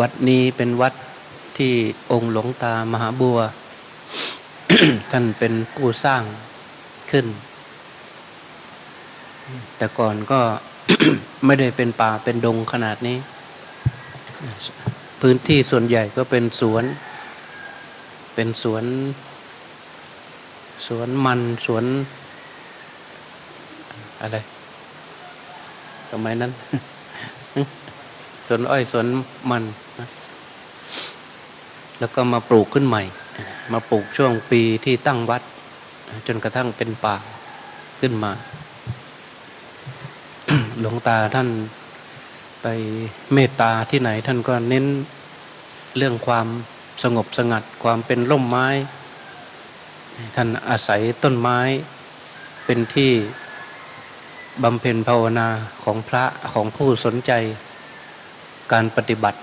วัดนี้เป็นวัดที่องค์หลวงตามหาบัว ท่านเป็นผู้สร้างขึ้น แต่ก่อนก็ไม่ได้เป็นป่าเป็นดงขนาดนี้ พื้นที่ส่วนใหญ่ก็เป็นสวน เป็นสวน สวนมันสวน อะไรสมัยนั้น สวนอ้อยสวนมันนะแล้วก็มาปลูกขึ้นใหม่ มาปลูกช่วงปีที่ตั้งวัด จนกระทั่งเป็นป่าขึ้นมา หลวงตาท่านไปเมตตาที่ไหนท่านก็เน้นเรื่องความสงบสงัดความเป็นร่มไม้ ท่านอาศัยต้นไม้เป็นที่บำเพ็ญภาวนาของพระของผู้สนใจ การปฏิบัติ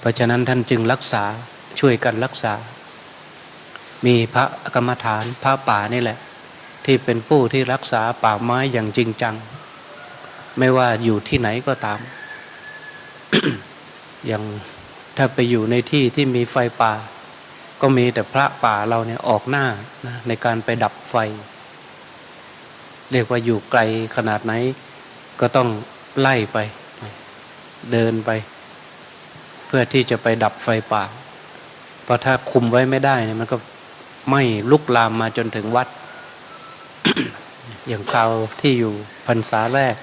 เพราะฉะนั้นท่านจึงรักษาช่วยกันรักษา มีพระกรรมฐานพระป่านี่แหละ ที่เป็นผู้ที่รักษาป่าไม้อย่างจริงจัง ไม่ว่าอยู่ที่ไหนก็ตาม อย่างถ้าไปอยู่ในที่ที่มีไฟป่า ก็มีแต่พระป่าเราเนี่ยออกหน้านะในการไปดับไฟ เรียกว่าอยู่ไกลขนาดไหน ก็ต้องไล่ไป เดินไป เพื่อที่จะไปดับไฟป่า เพราะถ้าคุมไว้ไม่ได้เนี่ยมันก็ไหม่ลุกลามมาจนถึงวัด อย่างคราวที่อยู่พรรษาแรก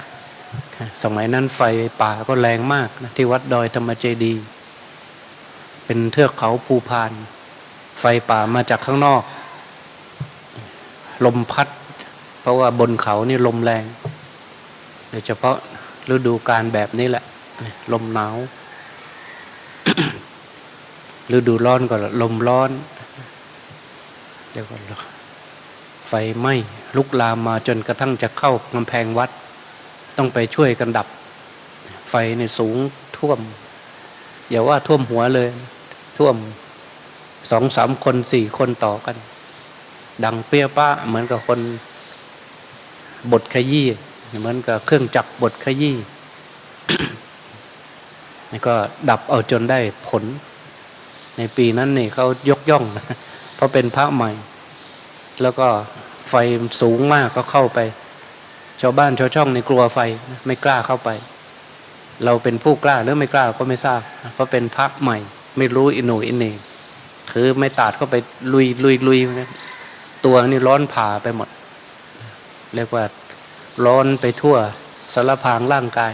สมัยนั้นไฟป่าก็แรงมากนะที่วัดดอยธรรมเจดี เป็นเทือกเขาภูพาน ไฟป่ามาจากข้างนอก ลมพัด เพราะว่าบนเขานี่ลมแรงโดยเฉพาะฤดูการแบบนี้แหละ ลมหนาวฤดูร้อนก็ลมร้อน เดี๋ยวก่อนไฟไหม้ลุกลามมาจนกระทั่งจะเข้ากำแพงวัด ต้องไปช่วยกันดับ ไฟในสูงท่วม อย่าว่าท่วมหัวเลย ท่วมสองสามคนสี่คนต่อกัน ดังเปี้ยป้าเหมือนกับคนบดขยี้เหมือนกับเครื่องจักรบดขยี้ ก็ดับเอาจนได้ผล ในปีนั้นนี่เขายกย่องเพราะเป็นพระใหม่ แล้วก็ไฟสูงมากก็เข้าไป ชาวบ้านชาวช่องในกลัวไฟไม่กล้าเข้าไป เราเป็นผู้กล้าหรือไม่กล้าก็ไม่ทราบ เพราะเป็นพระใหม่ ไม่รู้อินโนอินเนงคือไม่ตัดเข้าไปลุยลุยลุยตัวนี่ร้อนผ่าไปหมด เรียกว่าร้อนไปทั่วสารพางร่างกาย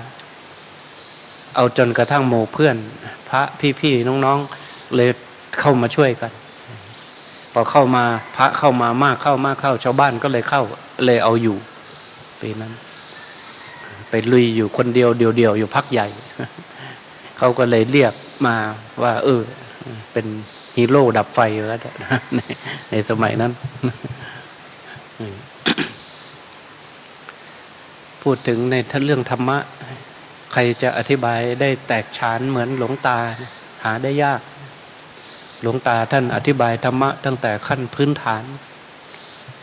เอาจนกระทั่งโมเพื่อน พระพี่ๆน้องๆเลยเข้ามาช่วยกัน พอเข้ามาพระเข้ามามากเข้ามากเข้า ชาวบ้านก็เลยเข้าเลยเอาอยู่ปีนั้น ไปลุยอยู่คนเดียวเดียวเดียวอยู่พักใหญ่เขาก็เลยเรียกมาว่า เออ เป็นฮีโร่ดับไฟแล้วในในสมัยนั้นพูดถึงในเรื่องธรรมะ ใครจะอธิบายได้แตกฉานเหมือนหลวงตาหาได้ยาก หลวงตาท่านอธิบายธรรมะตั้งแต่ขั้นพื้นฐาน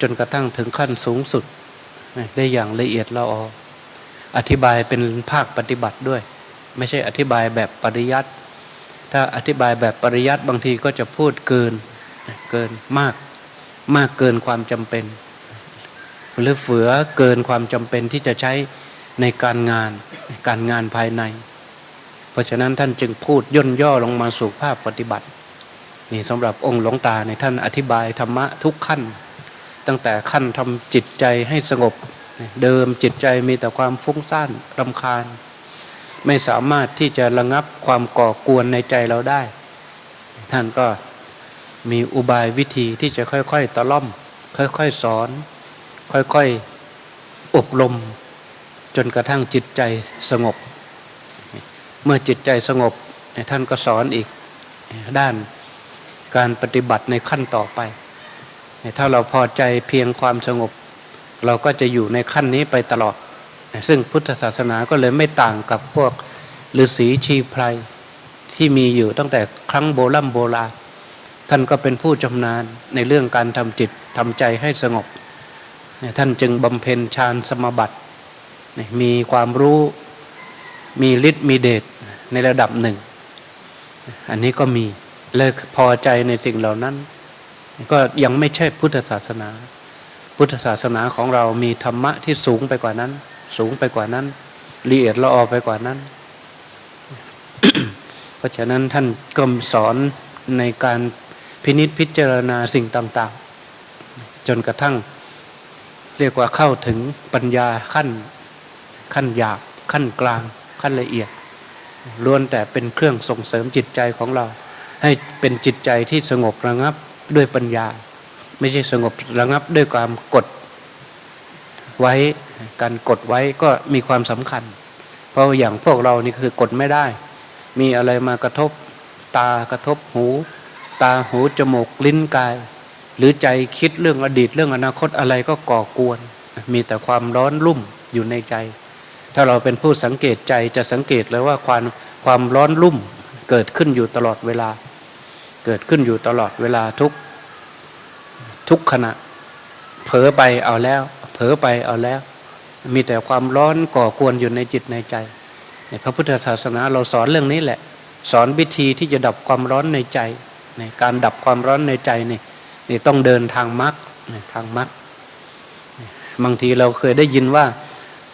จนกระทั่งถึงขั้นสูงสุด ได้อย่างละเอียดละอออธิบายเป็นภาคปฏิบัติด้วย ไม่ใช่อธิบายแบบปริยัติถ้าอธิบายแบบปริยัติบางทีก็จะพูดเกินเกินมาก มากเกินความจำเป็น หรือเฟือเกินความจำเป็นที่จะใช้ ในการงานการงานภายใน เพราะฉะนั้นท่านจึงพูดย่นย่อลงมาสู่ภาพปฏิบัติ นี่สำหรับองค์หลวงตาในท่านอธิบายธรรมะทุกขั้น ตั้งแต่ขั้นทำจิตใจให้สงบ เดิมจิตใจมีแต่ความฟุ้งซ่านรำคาญ ไม่สามารถที่จะระงับความก่อกวนในใจเราได้ ท่านก็มีอุบายวิธีที่จะค่อยๆตะล่อม ค่อยๆสอน ค่อยๆอบรม จนกระทั่งจิตใจสงบ เมื่อจิตใจสงบท่านก็สอนอีกด้านการปฏิบัติในขั้นต่อไป ถ้าเราพอใจเพียงความสงบ เราก็จะอยู่ในขั้นนี้ไปตลอด ซึ่งพุทธศาสนาก็เลยไม่ต่างกับพวกฤาษีชีไพรที่มีอยู่ตั้งแต่ครั้งโบรำโบราณท่านก็เป็นผู้ชำนาญในเรื่องการทำจิตทำใจให้สงบ ท่านจึงบำเพ็ญฌานสมบัติ มีความรู้มีฤทธิ์มีเดชในระดับหนึ่ง อันนี้ก็มีเลยพอใจในสิ่งเหล่านั้น ก็ยังไม่ใช่พุทธศาสนา พุทธศาสนาของเรามีธรรมะที่สูงไปกว่านั้น สูงไปกว่านั้นละเอียดละออไปกว่านั้น เพราะฉะนั้นท่านก็สอนในการพินิษพิจารณาสิ่งต่าง ๆ จนกระทั่ง เรียกว่าเข้าถึงปัญญาขั้น ขั้นหยาบขั้นกลาง ขั้นละเอียดล้วนแต่เป็นเครื่องส่งเสริมจิตใจของเรา ให้เป็นจิตใจที่สงบระงับด้วยปัญญา ไม่ใช่สงบระงับด้วยความกดไว้การกดไว้ก็มีความสำคัญ เพราะอย่างพวกเรานี่คือกดไม่ได้ มีอะไรมากระทบตากระทบหู ตาหูจมูกลิ้นกาย หรือใจคิดเรื่องอดีตเรื่องอนาคตอะไรก็ก่อกวน มีแต่ความร้อนรุ่มอยู่ในใจ ถ้าเราเป็นผู้สังเกตใจจะสังเกตเลยว่าความความร้อนรุ่มเกิดขึ้นอยู่ตลอดเวลา เกิดขึ้นอยู่ตลอดเวลาทุกทุกขณะ เผลอไปเอาแล้ว เผลอไปเอาแล้ว มีแต่ความร้อนก่อกวนอยู่ในจิตในใจในพระพุทธศาสนาเราสอนเรื่องนี้แหละ สอนวิธีที่จะดับความร้อนในใจในการดับความร้อนในใจนี่นี่ต้องเดินทางมรรคทางมรรคบางทีเราเคยได้ยินว่า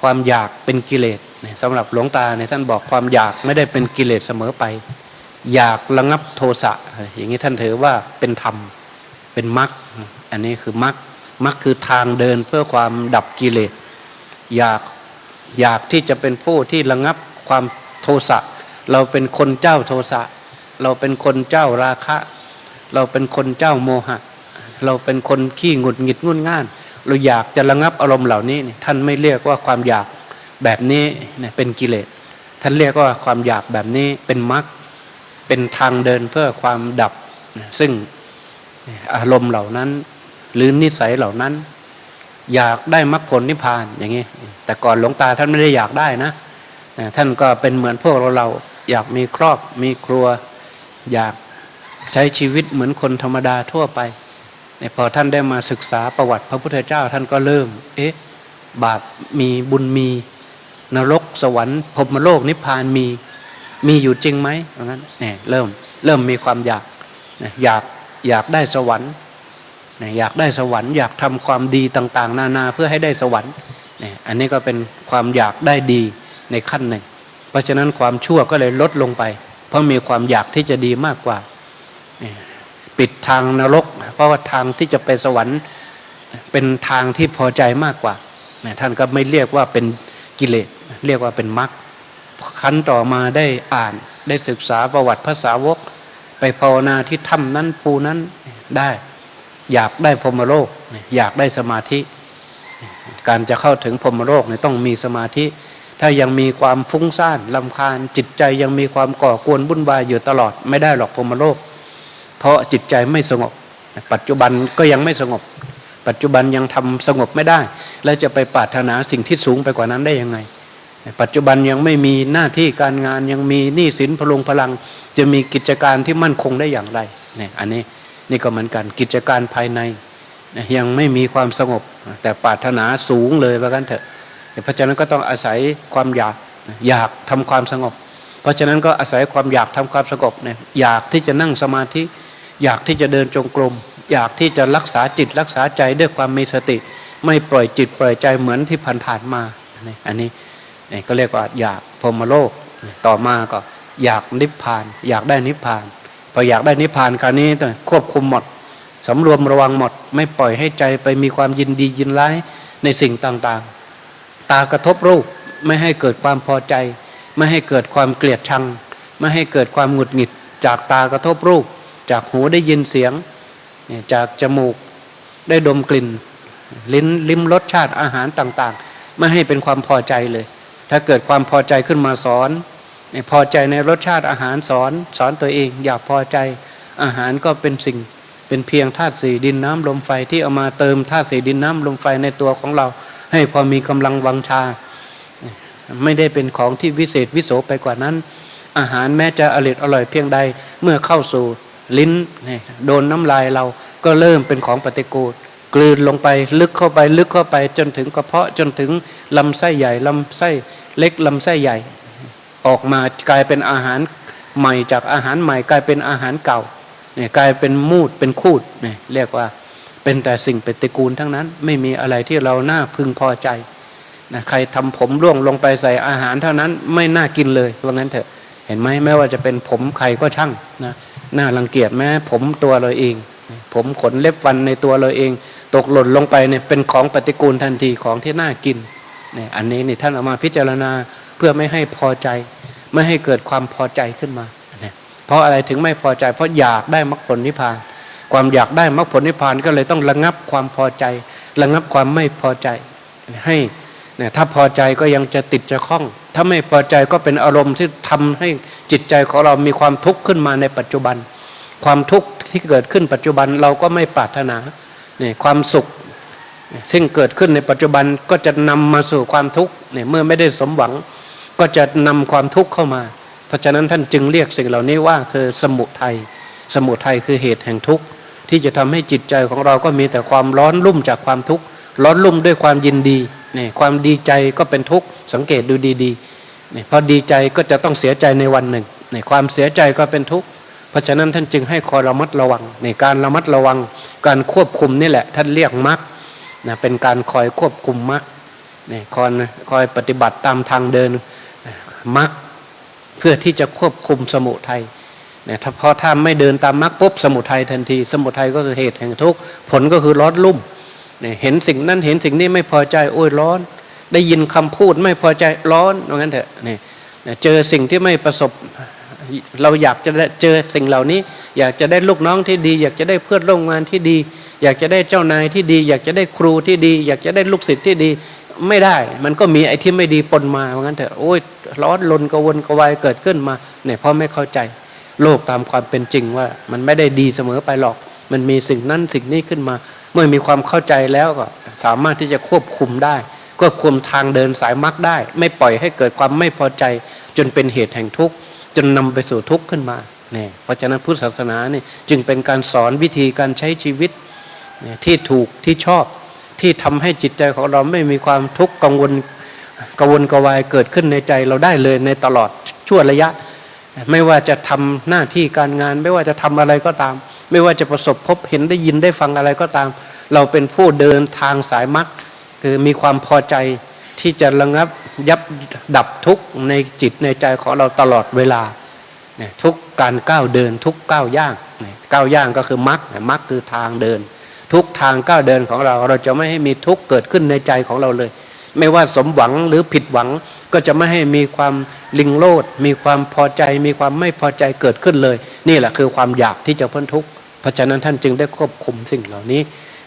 ความอยากเป็นกิเลสสำหรับหลวงตาเนี่ยท่านบอกความอยากไม่ได้เป็นกิเลสเสมอไป อยากระงับโทสะอย่างนี้ท่านถือว่าเป็นธรรมเป็นมรรคอันนี้คือมรรคมรรคคือทางเดินเพื่อความดับกิเลสอยากอยากที่จะเป็นผู้ที่ระงับความโทสะเราเป็นคนเจ้าโทสะเราเป็นคนเจ้าราคะ เราเป็นคนเจ้าโมหะ เราเป็นคนขี้หงุดหงิดงุนง่าน เราอยากจะระงับอารมณ์เหล่านี้ท่านไม่เรียกว่าความอยากแบบนี้เป็นกิเลส ท่านเรียกว่าความอยากแบบนี้เป็นมรรคเป็นทางเดินเพื่อความดับ ซึ่งอารมณ์เหล่านั้น หรือนิสัยเหล่านั้น อยากได้มรรคผลนิพพานอย่างนี้ แต่ก่อนหลวงตาท่านไม่ได้อยากได้นะ ท่านก็เป็นเหมือนพวกเราเราอยากมีครอบมีครัว อยากใช้ชีวิตเหมือนคนธรรมดาทั่วไป พอท่านได้มาศึกษาประวัติพระพุทธเจ้าท่านก็เริ่ม เอ๊ะ บาปมีบุญมี นรกสวรรค์พรมโลกนิพพานมี มีอยู่จริงไหมเพราะงั้นเนี่ยเริ่มเริ่มมีความอยากอยากอยากได้สวรรค์อยากได้สวรรค์อยากทำความดีต่างๆ นานาเพื่อให้ได้สวรรค์อันนี้ก็เป็นความอยากได้ดีในขั้นหนึ่ง เพราะฉะนั้นความชั่วก็เลยลดลงไป เพราะมีความอยากที่จะดีมากกว่า ปิดทางนรก เพราะว่าทางที่จะไปสวรรค์เป็นทางที่พอใจมากกว่าท่านก็ไม่เรียกว่าเป็นกิเลสเรียกว่าเป็นมรรคขั้นต่อมาได้อ่านได้ศึกษาประวัติภาษาวก ไปภาวนาที่ถ้ำนั้นภูนั้นได้ อยากได้พรมโลก อยากได้สมาธิ การจะเข้าถึงพรมโลกเนี่ยต้องมีสมาธิ ถ้ายังมีความฟุ้งซ่านลำคาญจิตใจยังมีความก่อกวนวุ่นวายอยู่ตลอดไม่ได้หรอกพรมโลก เพราะจิตใจไม่สงบ ปัจจุบันก็ยังไม่สงบ ปัจจุบันยังทำสงบไม่ได้ แล้วจะไปปรารถนาสิ่งที่สูงไปกว่านั้นได้ยังไง ปัจจุบันยังไม่มีหน้าที่การงานยังมีหนี้สินพลุงพลัง จะมีกิจการที่มั่นคงได้อย่างไรเนี่ยอันนี้นี่ก็เหมือนกันกิจการภายใน ยังไม่มีความสงบ แต่ปรารถนาสูงเลยว่ากันเถอะเพราะฉะนั้นก็ต้องอาศัยความอยากอยากทำความสงบ เพราะฉะนั้นก็อาศัยความอยากทำความสงบเนี่ยอยากที่จะนั่งสมาธิ อยากที่จะเดินจงกรม อยากที่จะรักษาจิตรักษาใจด้วยความมีสติ ไม่ปล่อยจิตปล่อยใจเหมือนที่ผ่านๆมาอันนี้นี่ก็เรียกว่าอยากพรมโลกต่อมาก็อยากนิพพาน อยากได้นิพพานพออยากได้นิพพานคราวนี้ต้องควบคุมหมดสำรวมระวังหมด ไม่ปล่อยให้ใจไปมีความยินดียินร้ายในสิ่งต่างๆ ตากระทบรูปไม่ให้เกิดความพอใจ ไม่ให้เกิดความเกลียดชัง ไม่ให้เกิดความหงุดหงิดจากตากระทบรูป จากหูได้ยินเสียง จากจมูกได้ดมกลิ่น ลิ้นลิ้มรสชาติอาหารต่าง ๆ ไม่ให้เป็นความพอใจเลย ถ้าเกิดความพอใจขึ้นมาสอนพอใจในรสชาติอาหารสอนสอนตัวเอง อยากพอใจอาหารก็เป็นสิ่ง เป็นเพียงธาตุสี่ดินน้ำลมไฟที่เอามาเติมธาตุสี่ดินน้ำลมไฟในตัวของเรา ให้พอมีกำลังวังชา ไม่ได้เป็นของที่วิเศษวิโสไปกว่านั้น อาหารแม้จะอร่อยอร่อยเพียงใดเมื่อเข้าสู่ ลิ้นเนี่ยโดนน้ำลายเราก็เริ่มเป็นของปฏิกูลกลืนลงไปลึกเข้าไปลึกเข้าไปจนถึงกระเพาะจนถึงลำไส้ใหญ่ลำไส้เล็กลำไส้ใหญ่ ออกมากลายเป็นอาหารใหม่จากอาหารใหม่กลายเป็นอาหารเก่าเนี่ยกลายเป็นมูดเป็นคูดเนี่ยเรียกว่าเป็นแต่สิ่งปฏิกูลทั้งนั้น ไม่มีอะไรที่เราน่าพึงพอใจนะใครทำผมร่วงลงไปใส่อาหารเท่านั้นไม่น่ากินเลยว่างั้นเถอะเห็นไหมไม่ว่าจะเป็นผมใครก็ช่างนะ น่ารังเกียจแม้ผมตัวเราเอง ผมขนเล็บฟันในตัวเราเอง ตกหล่นลงไปเนี่ยเป็นของปฏิกูลทันทีของที่น่ากินเนี่ยอันนี้นี่ท่านเอามาพิจารณาเพื่อไม่ให้พอใจ ไม่ให้เกิดความพอใจขึ้นมาเนี่ยเพราะอะไรถึงไม่พอใจ เพราะอยากได้มรรคผลนิพพาน ความอยากได้มรรคผลนิพพานก็เลยต้องระงับความพอใจ ระงับความไม่พอใจให้ เนี่ยถ้าพอใจก็ยังจะติดจะคล้อง ถ้าไม่พอใจก็เป็นอารมณ์ที่ทำให้จิตใจของเรามีความทุกข์ขึ้นมาในปัจจุบัน ความทุกข์ที่เกิดขึ้นปัจจุบันเราก็ไม่ปรารถนาเนี่ยความสุข ซึ่งเกิดขึ้นในปัจจุบันก็จะนำมาสู่ความทุกข์เนี่ยเมื่อไม่ได้สมหวัง ก็จะนำความทุกข์เข้ามา เพราะฉะนั้นท่านจึงเรียกสิ่งเหล่านี้ว่าคือสมุทัยสมุทัยคือเหตุแห่งทุกข์ที่จะทำให้จิตใจของเราก็มีแต่ความร้อนรุ่มจากความทุกข์ ร้อนรุ่มด้วยความยินดีเนี่ยความดีใจก็เป็นทุกข์สังเกตดูดีๆเนี่ยพอดีใจก็จะต้องเสียใจในวันหนึ่งเนี่ยความเสียใจก็เป็นทุกข์เพราะฉะนั้นท่านจึงให้คอยระมัดระวังในการระมัดระวัง การควบคุมนี่แหละ ท่านเรียกมรรคนะเป็นการคอยควบคุมมรรคเนี่ยคอยคอยปฏิบัติตามทางเดินมรรคเพื่อที่จะควบคุมสมุทัยเนี่ยถ้าพอถ้าไม่เดินตามมรรคปุ๊บสมุทัยทันที สมุทัยก็คือเหตุแห่งทุกข์ผลก็คือร้อนรุ่ม เนี่ยเห็นสิ่งนั้นเห็นสิ่งนี้ไม่พอใจโอ้ยร้อน ได้ยินคำพูดไม่พอใจร้อนว่างั้นเถอะเนี่ยเจอสิ่งที่ไม่ประสบ เราอยากจะเจอสิ่งเหล่านี้ อยากจะได้ลูกน้องที่ดี อยากจะได้เพื่อนร่วมงานที่ดี อยากจะได้เจ้านายที่ดี อยากจะได้ครูที่ดี อยากจะได้ลูกศิษย์ที่ดีไม่ได้ มันก็มีไอ้ที่ไม่ดีปนมาว่างั้นเถอะโอ้ยร้อนลนกวนกวายเกิดขึ้นมาเนี่ยเพราะไม่เข้าใจโลกตามความเป็นจริงว่า มันไม่ได้ดีเสมอไปหรอก มันมีสิ่งนั้นสิ่งนี้ขึ้นมา มื่อมีความเข้าใจแล้วก็สามารถที่จะควบคุมได้ควบคุมทางเดินสายมรรคได้ ไม่ปล่อยให้เกิดความไม่พอใจ จนเป็นเหตุแห่งทุกข์ จนนำไปสู่ทุกข์ขึ้นมาเนี่ยเพราะฉะนั้นพุทธศาสนาเนี่ยจึงเป็นการสอนวิธีการใช้ชีวิตที่ถูกที่ชอบที่ทำให้จิตใจของเราไม่มีความทุกข์กังวลกังวลกวายเกิดขึ้นในใจเราได้เลยในตลอดชั่วระยะ ไม่ว่าจะทำหน้าที่การงาน ไม่ว่าจะทำอะไรก็ตาม ไม่ว่าจะประสบพบเห็นได้ยินได้ฟังอะไรก็ตาม เราเป็นผู้เดินทางสายมรรคคือมีความพอใจที่จะระงับยับดับทุกข์ในจิตในใจของเราตลอดเวลาเนี่ยทุกการก้าวเดินทุกก้าวย่างเนี่ยก้าวย่างก็คือมรรคมรรคคือทางเดิน ทุกทางก้าวเดินของเรา เราจะไม่ให้มีทุกข์เกิดขึ้นในใจของเราเลย ไม่ว่าสมหวังหรือผิดหวังก็จะไม่ให้มีความลิงโลดมีความพอใจ มีความไม่พอใจเกิดขึ้นเลย นี่แหละคือความอยากที่จะพ้นทุกข์ เพราะฉะนั้นท่านจึงได้ควบคุมสิ่งเหล่านี้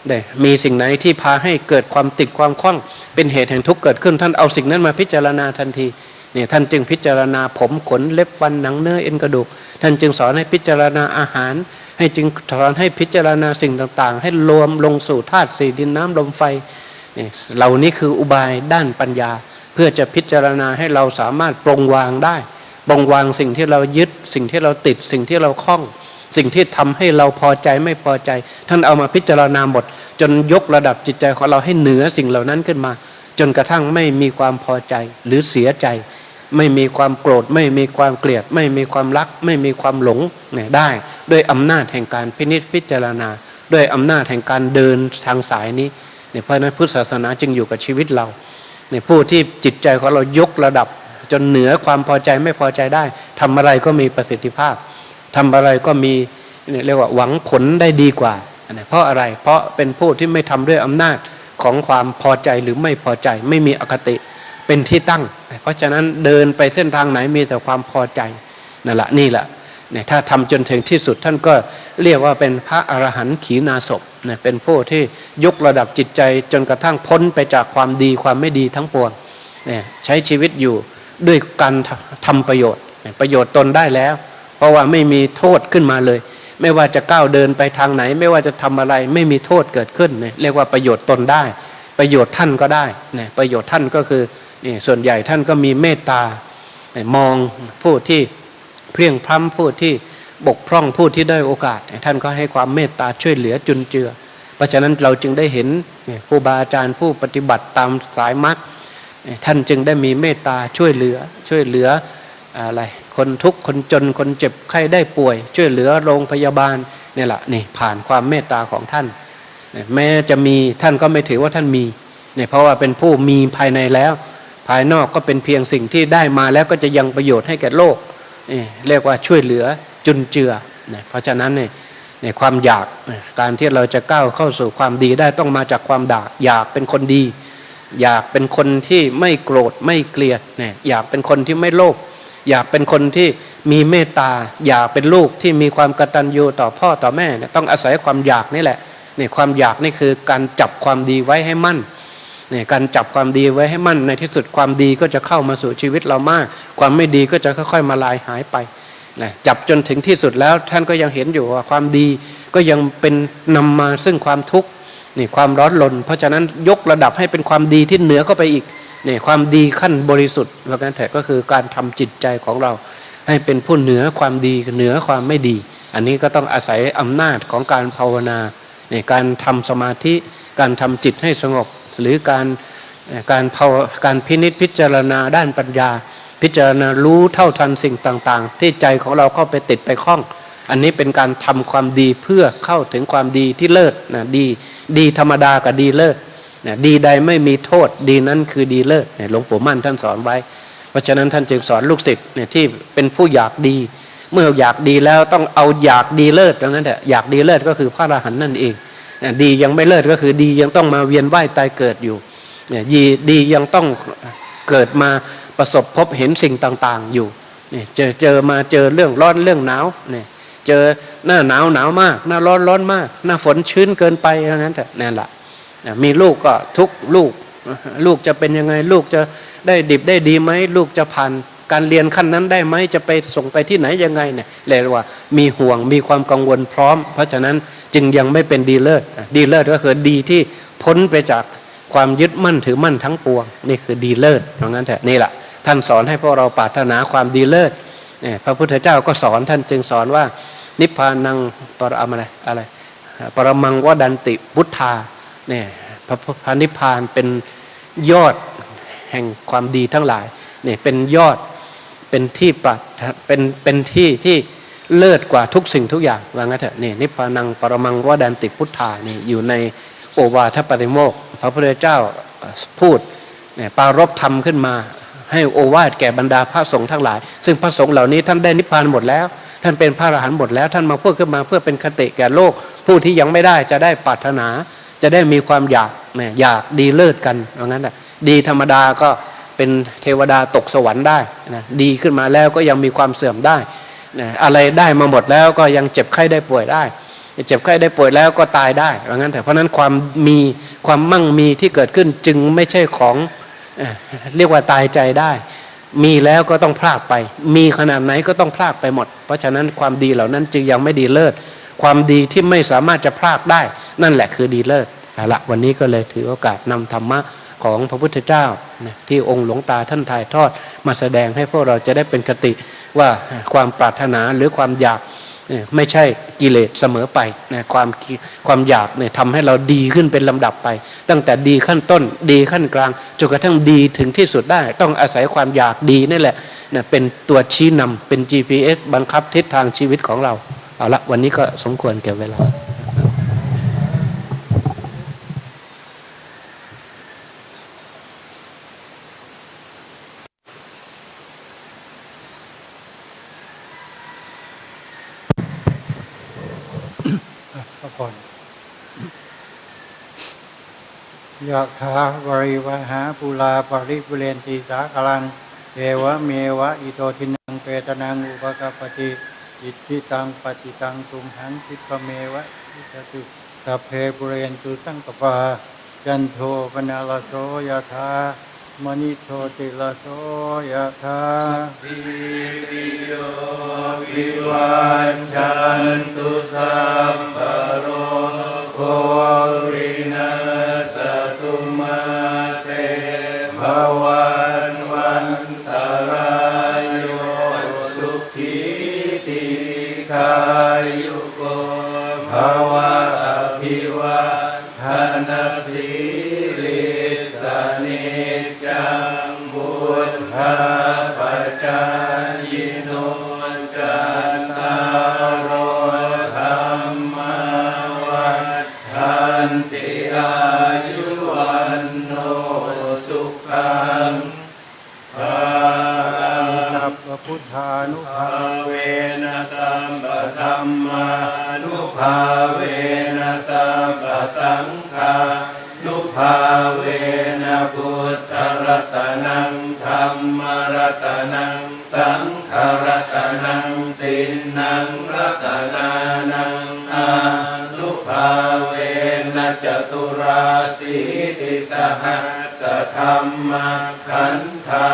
ได้มีสิ่งไหนที่พาให้เกิดความติดความคล้อง เป็นเหตุแห่งทุกข์เกิดขึ้น ท่านเอาสิ่งนั้นมาพิจารณาทันทีเนี่ยท่านจึงพิจารณาผมขนเล็บฟันหนังเนื้อเอ็นกระดูก ท่านจึงสอนให้พิจารณาอาหาร ให้จึงสอนให้พิจารณาสิ่งต่างๆ ให้รวมลงสู่ธาตุสี่ดินน้ำลมไฟเนี่ยเหล่านี้คืออุบายด้านปัญญา เพื่อจะพิจารณาให้เราสามารถปรงวางได้ปรงวางสิ่งที่เรายึดสิ่งที่เราติดสิ่งที่เราคล้อง สิ่งที่ทำให้เราพอใจไม่พอใจ ท่านเอามาพิจารณาหมด จนยกระดับจิตใจของเราให้เหนือสิ่งเหล่านั้นขึ้นมา จนกระทั่งไม่มีความพอใจหรือเสียใจ ไม่มีความโกรธ ไม่มีความเกลียด ไม่มีความรัก ไม่มีความหลงเนี่ยได้ ด้วยอำนาจแห่งการพินิจพิจารณา ด้วยอำนาจแห่งการเดินทางสายนี้เนี่ยเพราะนั้นพุทธศาสนาจึงอยู่กับชีวิตเราเนี่ยผู้ที่จิตใจของเรายกระดับ จนเหนือความพอใจไม่พอใจได้ทำอะไรก็มีประสิทธิภาพ ทำอะไรก็มีเรียกว่าหวังผลได้ดีกว่าเพราะอะไรเพราะเป็นผู้ที่ไม่ทำด้วยอำนาจของความพอใจหรือไม่พอใจไม่มีอคติเป็นที่ตั้ง เพราะฉะนั้นเดินไปเส้นทางไหนมีแต่ความพอใจนั่นแหละนี่แหละเนี่ยถ้าทำจนถึงที่สุดท่านก็เรียกว่าเป็นพระอรหันต์ขีณาศพเนี่ยเป็นผู้ที่ยกระดับจิตใจจนกระทั่งพ้นไปจากความดีความไม่ดีทั้งปวงเนี่ยใช้ชีวิตอยู่ด้วยการทำประโยชน์ ประโยชน์ตนได้แล้ว ราะว่าไม่มีโทษขึ้นมาเลย ไม่ว่าจะก้าวเดินไปทางไหน ไม่ว่าจะทำอะไรไม่มีโทษเกิดขึ้นเนี่ยเรียกว่าประโยชน์ตนได้ ประโยชน์ท่านก็ได้เนี่ยประโยชน์ท่านก็คือนี่ส่วนใหญ่ท่านก็มีเมตตามองผู้ที่เพรียงพร้ำผู้ที่บกพร่องผู้ที่ได้โอกาส ท่านก็ให้ความเมตตาช่วยเหลือจุนเจือ เพราะฉะนั้นเราจึงได้เห็นผู้บาอาจารย์ผู้ปฏิบัติตามสายมรรคท่านจึงได้มีเมตตาช่วยเหลือช่วยเหลืออะไร คนทุกข์คนจนคนเจ็บไข้ได้ป่วย ช่วยเหลือโรงพยาบาลนี่แหละนี่ผ่านความเมตตาของท่าน แม้จะมีท่านก็ไม่ถือว่าท่านมีเนี่ยเพราะว่าเป็นผู้มีภายในแล้ว ภายนอกก็เป็นเพียงสิ่งที่ได้มาแล้วก็จะยังประโยชน์ให้แก่โลกนี่เรียกว่าช่วยเหลือจุนเจือเนี่ยเพราะฉะนั้นเนี่ยในความอยากการที่เราจะก้าวเข้าสู่ความดีได้ต้องมาจากความดากอยากเป็นคนดี อยากเป็นคนที่ไม่โกรธไม่เกลียดเนี่ยอยากเป็นคนที่ไม่โลภ อยากเป็นคนที่มีเมตตา อยากเป็นลูกที่มีความกตัญญูต่อพ่อต่อแม่เนี่ยต้องอาศัยความอยากนี่แหละเนี่ยความอยากนี่คือการจับความดีไว้ให้มั่นเนี่ยการจับความดีไว้ให้มั่นในที่สุดความดีก็จะเข้ามาสู่ชีวิตเรามาก ความไม่ดีก็จะค่อยๆมาลายหายไปนะจับจนถึงที่สุดแล้วท่านก็ยังเห็นอยู่ว่าความดีก็ยังเป็นนำมาซึ่งความทุกข์นี่ความร้อนรนเพราะฉะนั้นยกระดับให้เป็นความดีที่เหนือเข้าไปอีก นี่ความดีขั้นบริสุทธิ์ว่ากันแต่ก็คือการทำจิตใจของเรา ให้เป็นผู้เหนือความดีเหนือความไม่ดี อันนี้ก็ต้องอาศัยอำนาจของการภาวนาในการทำสมาธิ การทำจิตให้สงบ หรือการการภาวการพินิจพิจารณาด้านปัญญา พิจารณารู้เท่าทันสิ่งต่างๆ ที่ใจของเราเข้าไปติดไปคล้อง อันนี้เป็นการทำความดีเพื่อเข้าถึงความดีที่เลิศนะดี ดีธรรมดากับดีเลิศ นะดีใดไม่มีโทษดีนั้นคือดีเลิศหลวงปู่มั่นท่านสอนไว้ เพราะฉะนั้นท่านจึงสอนลูกศิษย์เนี่ยที่เป็นผู้อยากดี เมื่ออยากดีแล้วต้องเอาอยากดีเลิศดังนั้นแหละอยากดีเลิศก็คือพระอรหันต์นั่นเองดียังไม่เลิศก็คือดียังต้องมาเวียนว่ายตายเกิดอยู่เนี่ยดีดียังต้องเกิดมาประสบพบเห็นสิ่งต่างๆอยู่เนี่ยเจอเจอมาเจอเรื่องร้อนเรื่องหนาวเนี่ยเจอหน้าหนาวหนาวมาก หน้าร้อนร้อนมาก หน้าฝนชื้นเกินไปอย่างนั้นแต่นั่นแหละ มีลูกก็ทุกลูก ลูกจะเป็นยังไง ลูกจะได้ดิบได้ดีไหมลูกจะผ่านการเรียนขั้นนั้นได้ไหมจะไปส่งไปที่ไหนยังไงเนี่ยเรียกว่ามีห่วงมีความกังวลพร้อม เพราะฉะนั้นจึงยังไม่เป็นดีเลิศดีเลิศก็คือดีที่พ้นไปจากความยึดมั่นถือมั่นทั้งปวง นี่คือดีเลิศเพราะงั้นแหละนี่แหละท่านสอนให้พวกเราปรารถนาความดีเลิศเนี่ยพระพุทธเจ้าก็สอนท่านจึงสอนว่า นิพพานังปรอะไรอะไรปรมังวดันติพุทธา เนี่ยพระพระนิพพานเป็นยอดแห่งความดีทั้งหลายเนี่ยเป็นยอดเป็นที่ปรัเป็นเป็นที่ที่เลิศกว่าทุกสิ่งทุกอย่างว่างั้นเถอะนี่นิพพานังปรมังวดันติพุทธานี่อยู่ในโอวาทปริโมกพระพุทธเจ้าพูดเนี่ยปารบธรรมขึ้นมา ให้โอวาทแก่บรรดาพระสงฆ์ทั้งหลาย ซึ่งพระสงฆ์เหล่านี้ท่านได้นิพพานหมดแล้ว ท่านเป็นพระอรหันต์หมดแล้ว ท่านมาพูดขึ้นมาเพื่อเป็นคติแก่โลก ผู้ที่ยังไม่ได้จะได้ปรารถนา จะได้มีความอยากนี่ยอยากดีเลิศกันว่างั้นแหะดีธรรมดาก็เป็นเทวดาตกสวรรค์ได้นะดีขึ้นมาแล้วก็ยังมีความเสื่อมได้นะอะไรได้มาหมดแล้วก็ยังเจ็บไข้ได้ป่วยได้ เจ็บไข้ได้ป่วยแล้วก็ตายได้ว่างั้นแต่เพราะนั้นความมีความมั่งมีที่เกิดขึ้นจึงไม่ใช่ของเรียกว่าตายใจได้ มีแล้วก็ต้องพลากไป มีขนาดไหนก็ต้องพลากไปหมด เพราะฉะนั้นความดีเหล่านั้นจึงยังไม่ดีเลิศ ความดีที่ไม่สามารถจะพลากได้ นั่นแหละคือดีเลิศเอาละวันนี้ก็เลยถือโอกาสนำธรรมะของพระพุทธเจ้าที่องค์หลวงตาท่านถ่ายทอด มาแสดงให้พวกเราจะได้เป็นคติว่าความปรารถนาหรือความอยากไม่ใช่กิเลสเสมอไปนะความความอยากเนี่ยทำให้เราดีขึ้นเป็นลำดับไป ตั้งแต่ดีขั้นต้นดีขั้นกลางจนกระทั่งดีถึงที่สุดได้ ต้องอาศัยความอยากดีนี่แหละนะเป็นตัวชี้นำเป็น GPS บังคับทิศทางชีวิตของเรา เอาละวันนี้ก็สมควรแก่เวลาก่อนยะถาบริวหาปุลาปริปุเรนติสากลังเอวะเมวะอิโตทินังเปตนังอุปกปติ อิทิตังปฏิตังตุมหังคิปเมวะอิตตุสัพเพปุเรนตุสังกปาจันโทปนาลโสยะถามณิโชติลโสยะถาสิริโยวิวันจันตุสัมปโรโควิ ภวะาเวนะสัมปสังฆานุภาเวนะพุทธรัตนังธรรมรัตนัง สังฆรัตนังตินังรัตนานังอานุภาเวนะจตุราสีติสหสธรรมขันธา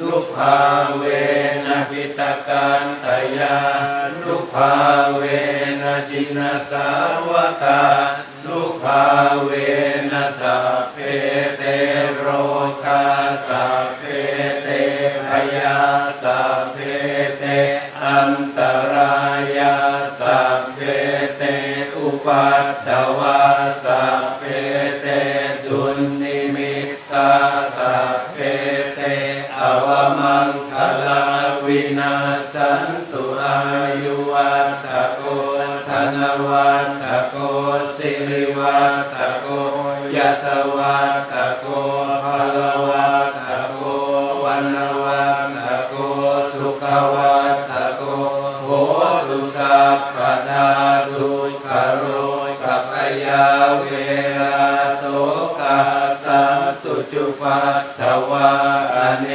นุภาเวนะปิตกันตยานุภาเวนะจินสาวกานุภาเวนะสั สัพพทาทุกขโรกัปยาเวราโสกาสัตุจุปัตถวาอเน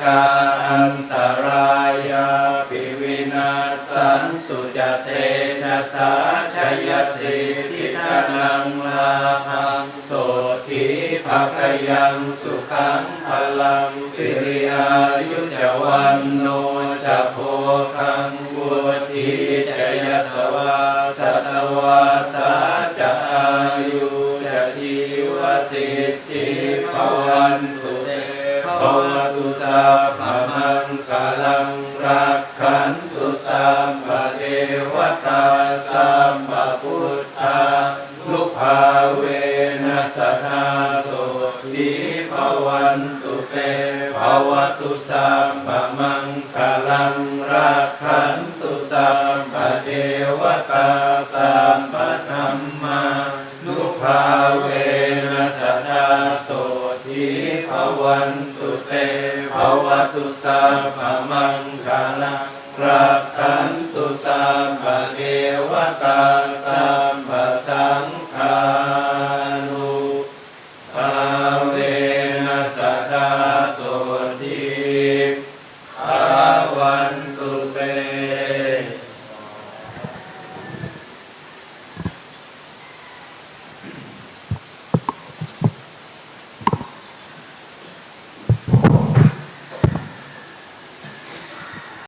กาอันตรายาปิวินาสันตุจเตชะสาชยสิทิทานังลาภังโสทิภะคยังสุขังพลังสิริอายุจวันโนจะโพ วันตุเตภวตุสัพพมังคลังรักขันตุสัมปเทวตาสัมปพุทธาลุภาเวนัสนาโสติภวันตุเตภวตุสัมปมั วั